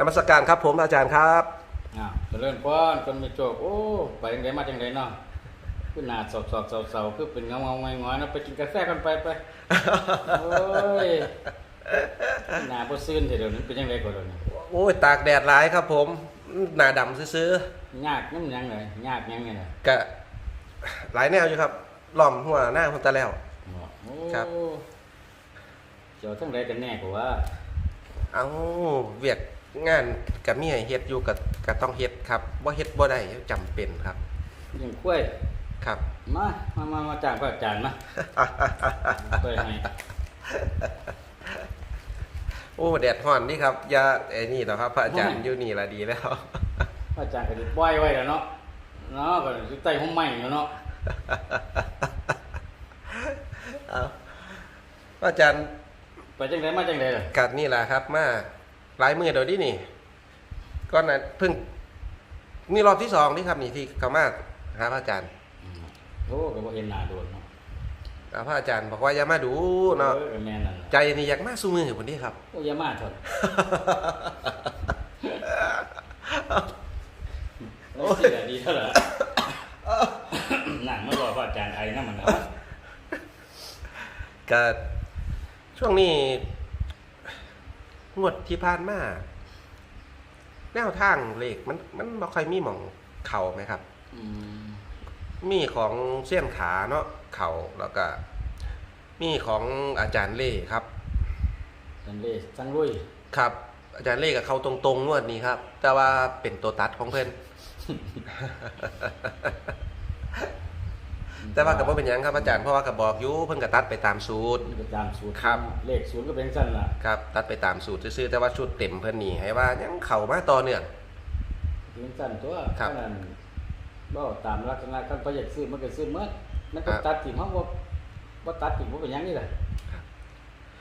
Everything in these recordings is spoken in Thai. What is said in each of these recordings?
นมัสการครับผมอาจารย์ครับอ้าวเจริญพรคนมีโจกโอ้ไปจังไดมาจังไดเนาะคือหน้าสอบสอบเสาเสาคือเป็นเงาเงาๆงอยงอยๆเนาะไปกินกาแฟกันไปไปโอ้ยหน้าบ่ซื่นเถอะเดี๋ยวนี้เป็นจังไดก่อนเดี๋ยวนี้โอ้ยตากแดดร้ายครับผมหน้าดำซื้อยากนำหยังเลยยากหยังไงล่ะๆกะหลายแนวอยู่ครับหล่อมหัวหน้าคนตาแล้ว โอ้ครับ เจ้าทั้งใดกันแน่กว่าเอาเวียก งานกับมีให้เฮ็ดอยู่กับกับต้องเฮ็ดครับว่าเฮ็ดบ่ได้จำเป็นครับยังกล้วย ครับ มา มามามาจ้างพระอาจารย์มาไปให้โอ้แดดฮ้อนนี่ครับอย่าไอ้นี่หรอกครับ พระอาจารย์อยู่นี่ละดีแล้ว พระอาจารย์ก็สิปล่อยไว้แล้วเนาะ เนาะก็สิใต้ห้องไม้อยู่เนาะ เอาพระอาจารย์ไปจังไดมาจังไดล่ะ กัดนี่แหละครับมา หลายมือเดี๋ยวนี้นี่ก็นะเพิ่งนี่รอบที่สองนี่ครับนี่ที่เขามาหาพระอาจารย์อืมโอ้ก็บ่เห็นหน้าโดนเนาะแล้วพระอาจารย์บอกว่าอย่ามาดูเนาะออแม่นั่นล่ะใจนี่อยากมาสู้มือคนนี้ครับ โอ้อยามาเถอะโอ้ยดีเท่าไหร่หนังมันรอพระอาจารย์ไอ้นั่นมันนะก็ช่วงนี้ งวดที่ผ่านมาแนวทางเลขมันมันบ่ค่อยมีหม่องเข่าไหมครับ อืมมีของเสี้ยนขาเนาะเข่าแล้วก็ มีของอาจารย์เล่ครับสันเล่สังลุยครับ อาจารย์เล่กับเขาตรงๆงวดนี้ครับ แต่ว่าเป็นตัวตัดของเพื่อน แต่ว่ากับว่าเป็นหยังครับอาจารย์เพราะว่ากับบอกอยู่เพิ่นก็ตัดไปตามสูตรนี่ก็ตามสูตรครับ เลขศูนย์ก็เป็นสั้นล่ะครับ ตัดไปตามสูตรซื่อๆแต่ว่าชุดเต็มเพิ่นนี่ให้ว่ายังเข้ามาต่อเนื่อง เป็นสั้นตัวครับขนาดบ่ตามลักษณะการประหยัดซื้อมันก็ซื้อเมื่อมันก็ครับ ตัดถิ่มเฮาบ่บ่ตัดถิ่มบ่เป็นหยังนี่แหละ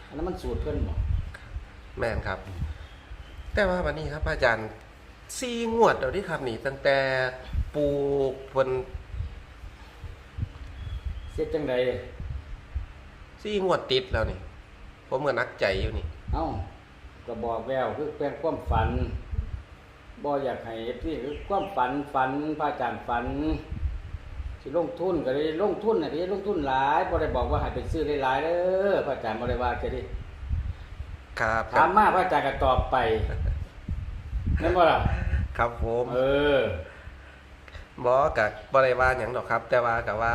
อันนั้นมันสูตรเพิ่นบ่แม่นครับ แต่ว่าวันนี้ครับอาจารย์ซีงวดเดี๋ยวนี้ครับนี่ตั้งแต่ปลูกเพิ่น เสียจังใดซีงวดติดแล้วนี่ผมก็นักใจอยู่นี่ เอ้าก็บอกแววคือแปลงความฝันบ่อยากให้ที่คือความฝันฝันพระอาจารย์ฝันสิลงทุนก็ได้ลงทุนน่ะได้ลงทุนหลายบ่ได้บอกว่าให้ไปซื้อหลายๆเด้อพระอาจารย์บ่ได้ว่าจะดิครับคถารัมบมาพระอาจารย์ก็ตอบไปนั่นบ่ล่ะครับผม เออบอกกับบริวารอย่างดอกครับ แต่ว่ากับว่า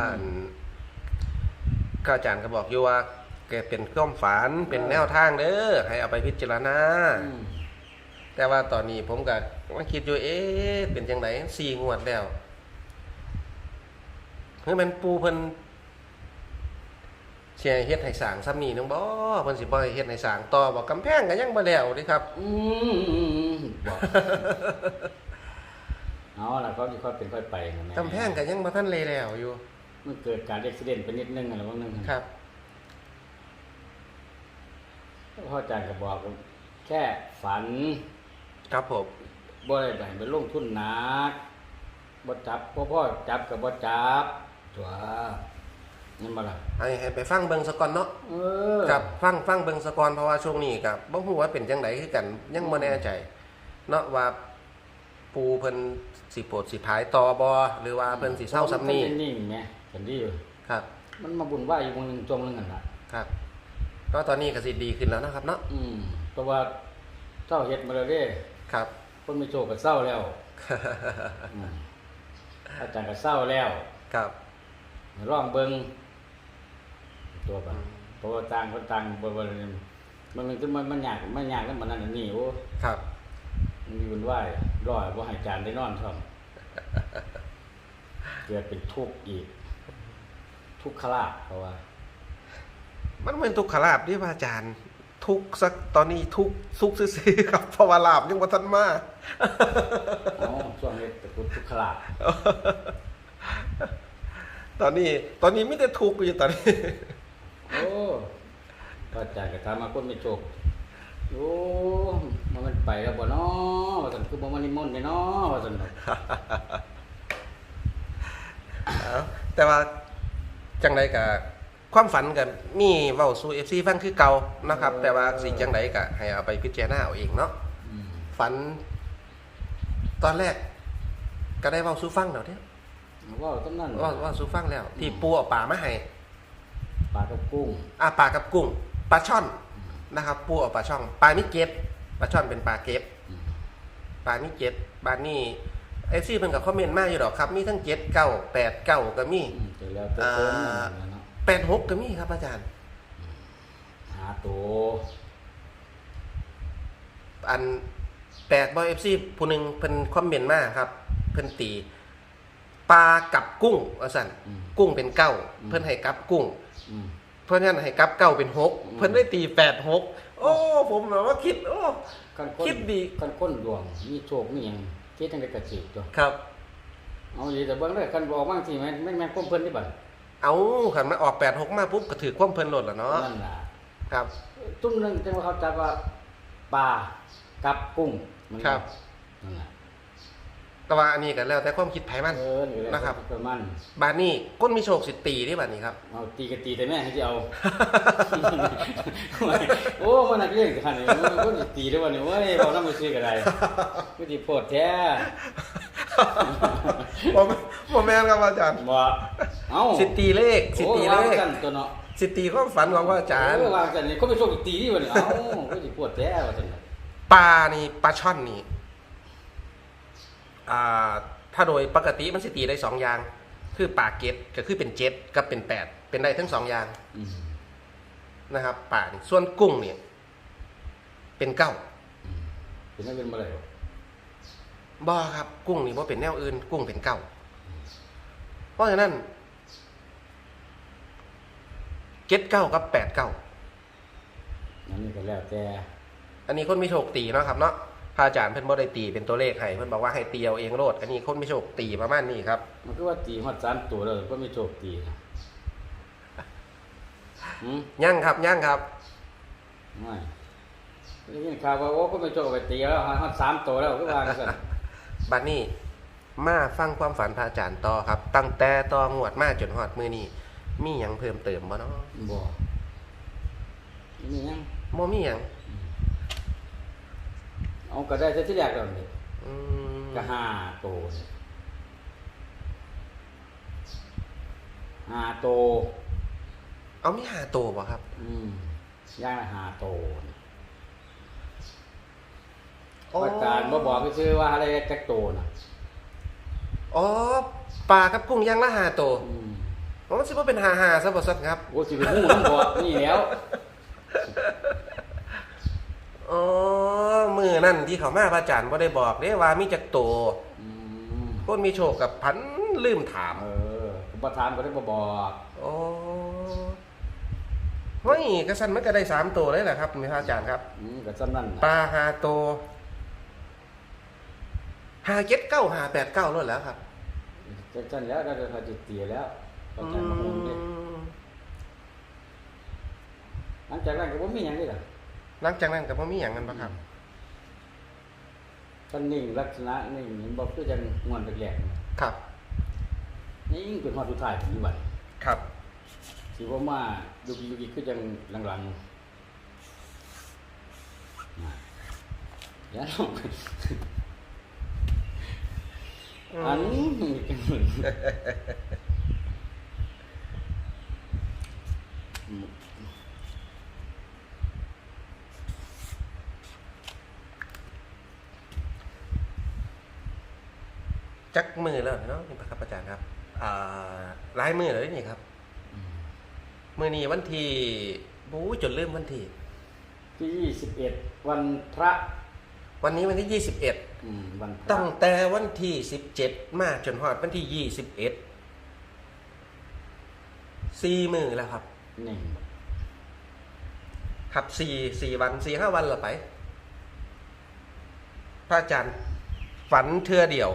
อันข้าอาจารย์ก็บอกอยู่ว่าแกเป็นข้อมฝันเป็นแนวทางเด้อให้เอาไปพิจารณา อืมแต่ว่าตอนนี้ผมก็มาคิดอยู่เอ๊ะเป็นจังไดสี่งวดแล้วเฮ้ยมันปูเพิ่นเสียเฮ็ดให้สร้างซ้ำนี่นึงบ่เพิ่นสิบ่ให้เฮ็ดให้สร้างต่อบ่กำแพงก็ยังบ่แล้วเด้ครับ อืมบอกเอาล่ะเขาสิค่อยเป็นค่อยไปนะแม่กำแพงก็ยังบ่ทันเลยแล้วอยู่ มันเกิดการอุบิเหตุไปนิดนึงอะไรบางนึงครับพ่ออาจารย์ก็บอกว่าแค่ฝันครับผมบ่ได้ไปไปลงทุนหนักบ่จับพ่อพ่อจับกับบ่จับตัวนั่นบ่ล่ะให้ให้ไปฟังเบิ่งซะก่อนเนาะเออครับฟังฟังเบิ่งซะก่อนเพราะว่าช่วงนี้กับบ่ฮู้ว่าเป็นจังไดคือกันยังบ่แน่ใจ เนาะว่าปูเพิ่นสิโปรดสิพายต่อบ่หรือว่าเพิ่นสิเศร้าซ้ำนี้มันิ่งๆไง กันดีอยู่ครับ มันมาบุญว่าอยู่วงหนึงจงหนึงนั่นล่ะครับก็ตอนนี้ก็สิดีขึ้นแล้วนะครับเนาะอืมเพราะว่าเจ้าเฮ็ดมาแล้วเด้ครับคนไม่โชคก็เศร้าแล้วอืมอาจารย์ก็เศร้าแล้วครับร้องเบิ่งตัวกันเพราะว่าต่างคนต่างบ่บ่มันมันคือมันมันยากมันยากแล้วมันนั่นอันนี่โอ้ครับมันมีบุญไหว้รอบ่ให้อาจารย์ได้นอนท่อมเกิดเป็นทุกข์อีก ทุกขลาภเพราะว่า มันเป็นทุกขลาบที่พระอาจารย์ ทุกข์สักตอนนี้ทุกข์สุขซื่อๆครับเพราะว่าลาบยังบ่ทันมาอ๋อช่วงนี้ตระกูลทุกขลาภตอนนี้ ตอนนี้มีแต่ทุกข์อยู่ตอนนี้ โอ้พระอาจารย์ก็ถามมาคนไม่โชคโอ้มันมันไปแล้วบ่เนาะว่าซั่นคือบ่มานิมนต์ได้เนาะว่าซั่นเนาะเอาแต่ว่า จังไดกับความฝันกับมีเว้าสู่ FC ฟังคือเก่านะครับ แต่ว่าสิจังไดก็ให้เอาไปพิจารณาเอาเองเนาะอืมฝัน ตอนแรก ก็ได้เว้าสู้ฟังแล้วเนี่ยว่าต้นนั่นว่าว่าสู้ฟังแล้ว ที่ปูเอาป่ามาให้ปลากับกุ้งอ่าปลากับกุ้งปลาช่อนนะครับ ปูเอาปลาช่องปลามิเก็ตปลาช่อนเป็นปลาเก็ต อืม ปลามิเก็ตปลานี่ เอฟซีเพิ่นกับคอมเมนต์มาอยู่ดอกครับ มีทั้งเจ็ดเก้าแปดเก้าก็มีอืมแต่แล้วแต่คนนั่นแหละเนาะแปดหกก็มีครับอาจารย์ หาตัวอันแปลกบอยเอฟซีผู้หนึ่งเพิ่นคอมเมนต์มาครับ เพิ่นตีปลากับกุ้งว่าสั่นอืม กุ้งเป็นเก้าอืม เพิ่นให้กับกุ้ง อืม เพราะฉะนั้นให้กับเก้าเป็นหกอืม เพิ่นได้ตีแปดหกโอ้ ผมแบบว่าคิด โอ้ กันก้นคิดดี กันก้นดวง มีโชคมีหยัง คิดจังได๋ก็สิตัว ครับ เอาดีแต่เบิ่งเด้อคันบอกบางทีแม่นแม่นแม่นความเพิ่นที่บัดเอาขันมาออกแปดหกมาปุ๊บก็ถือความเพลินโหลดแล้วเนาะนั่นล่ะครับ ตุ้มหนึงจังว่าเขาจับว่าปลากับกุ้งมันครับ นั่นล่ะ แต่ว่าอันนี้กันแล้วแต่ความคิดไผมัน เออนี่แหละนะครับ ประมาณบานนี้ก้นมีโชคสิตีที่บานนี้ครับ เอาตีก็ตีแต่แม่ให้สิเอา โอ้มันนักเรียนกันนี่มันก็สิตีได้บ่เนี่ยเว้ยบ่นำไปซื้อก็ได้ก็สิโพดแท้ ผมผมแม่นครับอาจารย์บ่เอ้าสิตีเลขสิตีเลโอ้ขวางกันตัวเนาะสิตีความฝันของพระอาจารย์ เออวางกันนี่เขาไปโชคตีนี่บ่เนี่ยเอ้าก็สิโพดแท้ว่าซั่นน่ะปลานี่ปลาช่อนนี่ อ่าถ้าโดยปกติมันสิตีได้สองอย่าง คือปลาเก็ดก็คือเป็นเจ็ดกับเป็นแปดเป็นได้ทั้งสองอย่างอืมนะครับปลานี่ส่วนกุ้งเนี่ยเป็นเก้าอืมเป็นนักเรียนบ่ได้บ่บ่ครับกุ้งนี่ว่าเป็นแนวอื่น กุ้งเป็นเก้าเพราะฉะนั้นเจ็ดเก้ากับแปดเก้านั่นนี่ก็แล้วแต่อันนี้คนไม่โชคตีเนาะครับเนาะ พระอาจารย์เพิ่นบ่ได้ตีเป็นตัวเลขให้เพิ่นบอกว่าให้ตีเอาเองโลด อันนี้คนไม่โชคตีประมาณนี้ครับ มันก็ว่าตีฮอดสามตัวแล้วก็มีโชคตีนะหืมยั่งครับยั่งครับ ไม่ได้ยินข่าวว่าโอ้ก็ไม่โชคไปตีแล้วฮอดสามตัวแล้วก็วางซั่นบัดนี้มาฟังความฝันพระอาจารย์ต่อครับ ตั้งแต่ต่องวดมาจนฮอดมื้อนี้มีหยังเพิ่มเติมบ่เนาะบ่นี่ยังบ่มีหยัง เอาก็ได้แต่ที่แรกแล้วนี่อืมก็ห้าตัวนี่ห้าตัวเอามีหาตัวบ่ครับ อืมย่างละห้าตัวนี่อ๋ออาจารย์บ่บอกก็ชื่อว่าอะไรจักตัวน่ะอ๋อปลากับกุ้งย่างละหาตัวอืมมันสิบ่เป็นหาหาซะบ่ซั่นครับ โอ้สิไปฮู้นำบ่นี่แล้ว อ๋อมือนั่นที่เขามาพระอาจารย์บ่ได้บอกเด้ว่ามีจักตัวอืมคนมีโชคกับพันลืมถามเออผมบ่ถามก็ได้บ่บอกอ๋อเฮ้ยกระสันมันก็ได้สามตัวเลยแหละครับมีพระอาจารย์ครับ อืมก็ซ้ำนั่นปน่ะลาหาตัวหาเก็ดเก้าหาแปดเก้าลดแล้วครับจังซั่นแล้วเราจะจิตเตียแล้วก็ใจมาฮู้นี่อืมหลังจากนั้นก็บ่มีหยังเลยล่ะ หลังจากนั้นก็บ่มีหยังกันปะครับท่านนิ่งลักษณะนิ่งเห็นบ่คือจังม่วนแรกๆนี่ครับนิ่งเป็นฮอดสุดท้ายของอยู่บัดครับสิบ่มายุกยิกคือจังหลังๆน่ะอย่าลองอันนี้ จักมือแล้วเนาะนี่ปะครับอาจารย์ครับอ่าหลายมือเลยนี่ครับอืมมือนี้วันที่บู๊จนลืมวันที่ที่21วันพระ วันนี้วันที่ยี่สิบเอ็ดอืมวันพระตั้งแต่วันที่สิบเจ็ดมาจนฮอดวันที่ยี่สิบเอ็ดสี่มือแล้วครับหนึ่งครับสี่สี่วันสี่ห้าวันละไป พระอาจารย์ฝันเทือเดียว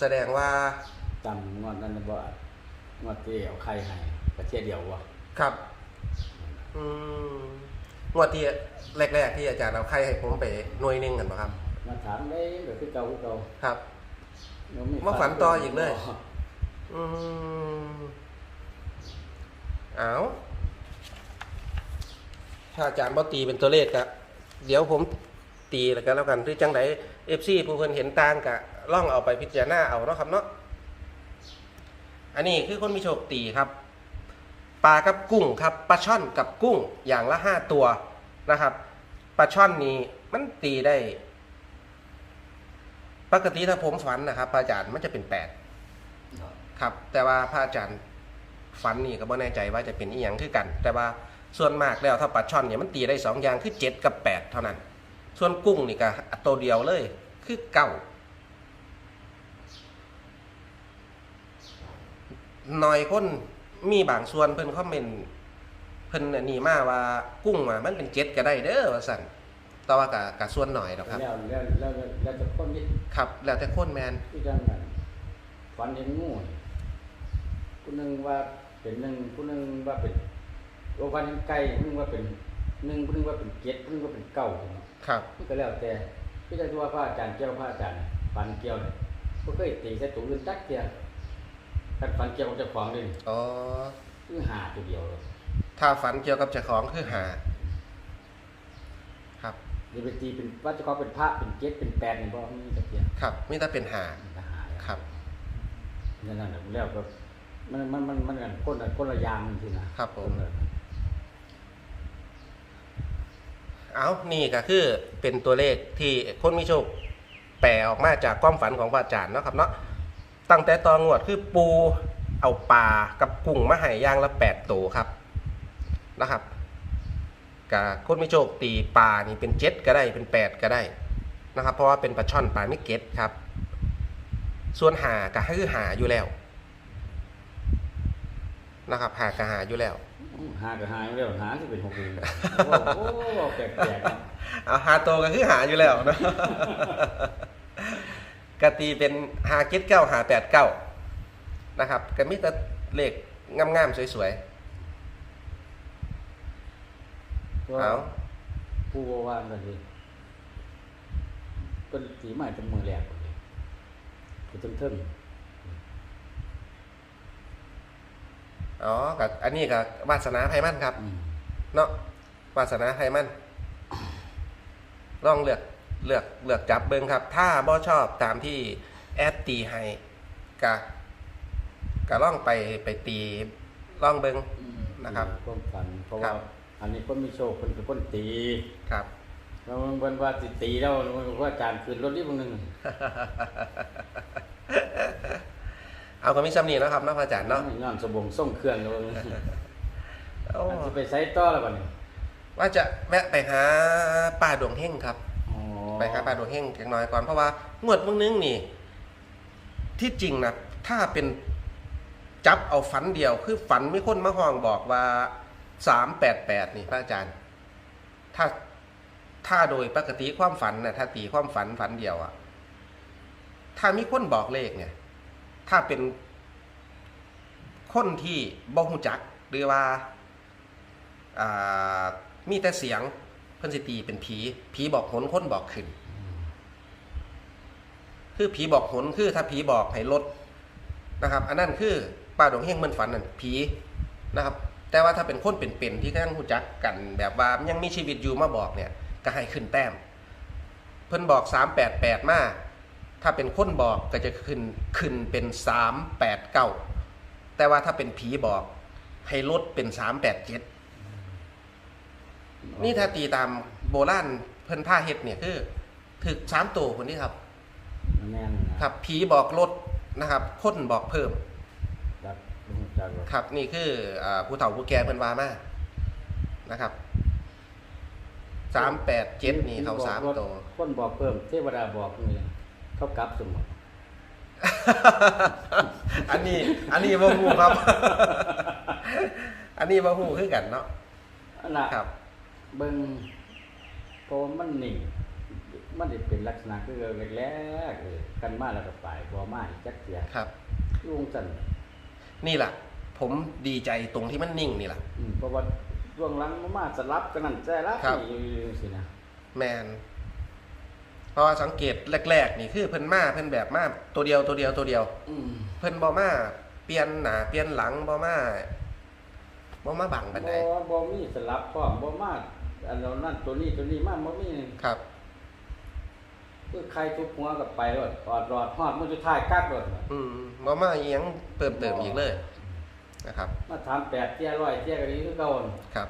แสดงว่าจำงวดนั้นบ่งวดที่เอาไข่ให้ประเทศเดียววะครับอืมงวดที่แรกๆที่อาจารย์เอาไข่ให้ผมไปหน่วยหนึงกันปะครับ มาถามได้ก็คือเก่าคือเก่าครับเดี๋ยวมีมาฝันต่ออีกเลย อืมเอาถ้าอาจารย์บอตีเป็นตัวเลขอะเดี๋ยวผมตีแล้วกันแล้วกันหรือจังได FC ผู้เพิ่นเห็นต่างก็ ล่องเอาไปพิจารณาเอาเนาะครับเนาะอันนี้คือคนมีโชคตีครับปลากับกุ้งครับปลาช่อนกับกุ้งอย่างละห้าตัวนะครับปลาช่อนนี้มันตีได้ ปกติถ้าผมฝันนะครับพระอาจารย์มันจะเป็นแปดครับ แต่ว่าพระอาจารย์ฝันนี่ก็ไม่แน่ใจว่าจะเป็นอีหยังคือกัน แต่ว่าส่วนมากแล้วถ้าปลาช่อนเนี่ยมันตีได้สองอย่างคือเจ็ดกับแปดเท่านั้น ส่วนกุ้งนี่ก็ตัวเดียวเลย คือเก้าห น่อยคนมีบางส่วนเพิ่นคอมเมนต์เพิ่นอันนี้มาว่ากุ้งอะมันเป็นเจ็ดก็ได้เด้อว่าสั่นแต่ว่ากับกับส่วนหน่อยหรอกครับ แล้วแล้วแล้วแล้วจะคนที่ครับ แล้วแต่คนแมนที่จังนั้นฝันเห็นงูนี่ผู้หนึงว่าเป็นหนึ่งผู้หนึงว่าเป็นโอฝันเห็นไก่ผู้หนึงว่าเป็นหนึ่งผู้หนึงว่าเป็นเจ็ดผู้หนึงว่าเป็นเก้าครับมันก็แล้วแต่พี่จะว่าพระอาจารย์เกี่ยวพระอาจารย์ฝันเกี่ยวเนี่ยก็เคยตีใส่ตัวอื่นจักเทีย กันฝันเกี่ยวกับเจ้าของเลยอ๋อ คือหาตัวเดียวเลยถ้าฝันเกี่ยวกับเจ้าของคือหา ครับหรือไปตีเป็นว่าเจ้าของเป็นพระเป็นเจ็ดเป็นแปดนี่บ่มีจักเทียครับมิแต่เป็นหามันก็หาแล้วครับ นั่นน่ะแล้วก็มันมันมันมันกันคนละคนละอย่างทีนะครับผม เอานี่ก็คือเป็นตัวเลขที่คนมีโชคแปลออกมาจากความฝันของพระอาจารย์เนาะครับเนาะ ตั้งแต่ตอนงวดคือปูเอาปลากับกุ้งมาให้ย่างละแปดตัวครับนะครับกับคนมีโชคตีปลานี่เป็นเจ็ดก็ได้เป็นแปดก็ได้นะครับ เพราะว่าเป็นปลาช่อนปลาไม่เก็ตครับ ส่วนหาก็คือหาอยู่แล้วนะครับหาก็หาอยู่แล้วหาก็หาอยู่แล้วหาที่เป็นหกเองโอ้โหแปลกๆนะเอาหาโตวก็คือหาอยู่แล้วเนอะ กตีเป็นหาเก็ตเก้าหาแปดเก้านะครับก็มีแต่เลขงามๆสวยก็ๆเอาผู้ว่าว่ากันสิเป็นสีใหม่เป็นมือแรกเลยคือเทิงอ๋อกับอันนี้กับวาสนาไพมันครับๆอืมเนาะวาสนาไพมันลองเลือก เลือกเลือกจับเบิงครับ ถ้าบ่ชอบตามที่แอดตีให้กะกะล่องไปไปตีล่องเบิงนะครับความฝันเพราะครัว่าบอันนี้คนมีโชคคนคือคนตีครับแล้วมันเป็นว่าสิตีแล้วมันว่าอาจารย์คืนรถนี่บางหนึงเอาก็มีซ้ำนี่เนาะครับเนาะพระอาจารย์เนาะงานสบงส่งเครื่องแล้วโอ้จะไปใช้ต่อแล้วบัดนี้ว่าจะแวะไปหาป่าดวงเฮงครับอ๋อ ไปหาป่าดวงเฮงจักน่อยก่อนเพราะว่างวดมึงนึงนี่ ที่จริงนะถ้าเป็นจับเอาฝันเดียว คือฝันมีคนมาห้องบอกว่าสามแปดแปดนี่พระอาจารย์ ถ้าถ้าโดยปกติความฝันนะถ้าตีความฝันฝันเดียวอะถ้ามีคนบอกเลขเนี่ย ถ้าเป็นคนที่บ่หูจักหรือว่าอ่ามีแต่เสียง เพิ่นสิตีเป็นผีผีบอกหนคนบอกขึ้น คือผีบอกหนคือถ้าผีบอกให้ลดนะครับ อันนั้นคือป้าดวงเฮงมันฝันนั่นผีนะครับ แต่ว่าถ้าเป็นคนเป็นๆที่ยังหูจักกัน แบบว่ายังมีชีวิตอยู่มาบอกเนี่ย ก็ให้ขึ้นแต้ม เพิ่นบอกสามแปดแปดมาถ้าเป็นคนบอกก็จะขึ้นขึ้นเป็นสามแปดเก้าแต่ว่าถ้าเป็นผีบอกให้ลดเป็นสามแปดเจ็ด นี่ถ้าตีตามโบราณเพิ่นผ้าเฮ็ดเนี่ยคือถึกสามตัวคนนี้ครับ แม่นนะครับผีบอกลดนะครับคนบอกเพิ่ม จักบ่รู้จักหรอกครับนี่คืออาผู้เฒ่าผู้แก่เพิ่นว่ามานะครับสามแปดเจ็ดนี่เขาสามตัว คนบอกเพิ่มเทวดาบอกนี่เขากลับสมบัติอันนี้ อันนี้บ่ฮู้ครับ อันนี้บ่ฮู้คือกันเนาะอันน่ะครับ เบิ่งเพราะว่ามันนิ่งมันได้เป็นลักษณะคือแรกๆเลยกันมาแล้วก็ไปบ่มาอีกจักเสียครับ ลุงจันนี่แหละผมดีใจตรงที่มันนิ่งนี่แหละ อืมเพราะว่าช่วงหลังมามาสลับกันนั่นแซ่ละครับ นี่อยู่สินะแมนเพราะว่าสังเกตแรก ๆ นี่คือเพิ่นมาเพิ่นแบบมาตัวเดียวตัวเดียวตัวเดียว อืมเพิ่นบ่มาเปลี่ยนหน้าเปลี่ยนหลังบ่มาบ่มาบังปานใดบ่บ่มีสลับพร้อมบ่มา อันนั้นนั่นตัวนี้ตัวนี้มาบ่มีครับคือใครทุบหัวกับไปรถออดรอดฮอดมันจะท้ายกักรถอืมบ่มาอีหยังเติมเติมอีกเลยนะครับ มาถามแปดเที่ยร้อยเที่ยกันนี้คือเก่าน่ะครับ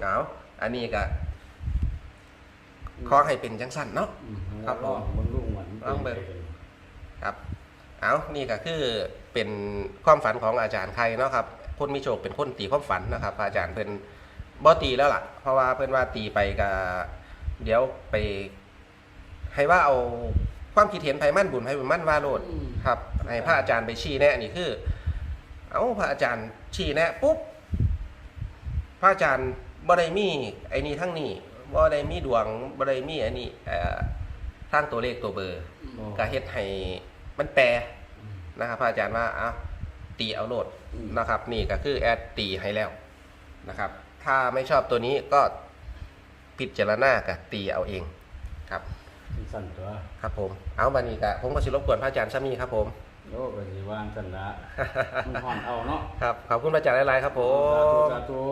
เอาอันนี้ก็ขอให้เป็นจังสั้นเนาะอืมครับลองเบิ่งลูกมันลองเบิ่งครับเอานี่ก็คือเป็นความฝันของอาจารย์ใครเนาะครับคนมีโชคเป็นคนตีความฝันนะครับ อาจารย์เพิ่น บ่ตีแล้วล่ะ เพราะว่าเพิ่นว่าตีไปก็เดี๋ยวไป ให้ว่าเอาความคิดเห็นไผมั่นบุญไผบุญมั่นว่าโลดอืม ครับให้พระอาจารย์ไปชี้แนะนี่คือ เอาพระอาจารย์ชี้แนะปุ๊บพระอาจารย์บ่ได้มีไอ้นี่ทั้งนี้บ่ได้มีดวงบ่ได้มีอันนี้เอ่อทางตัวเลขตัวเบอร์โอ้ก็เฮ็ดให้มันแปรนะครับพระอาจารย์ว่าอ้าวตีเอาโลดอืม นะครับ นี่ก็คือแอดตีให้แล้วนะครับ ถ้าไม่ชอบตัวนี้ก็พิจารณากับตีเอาเองครับ สั่นตัวครับผม เอาบันนี้กะผมก็สิรบกวนพระอาจารย์ซ้ำนี้ครับผม โลกก็สิวางสั่นละมันห่อนเอาเนาะครับขอบคุณพระอาจารย์หลายๆครับผสาธุมสาธุ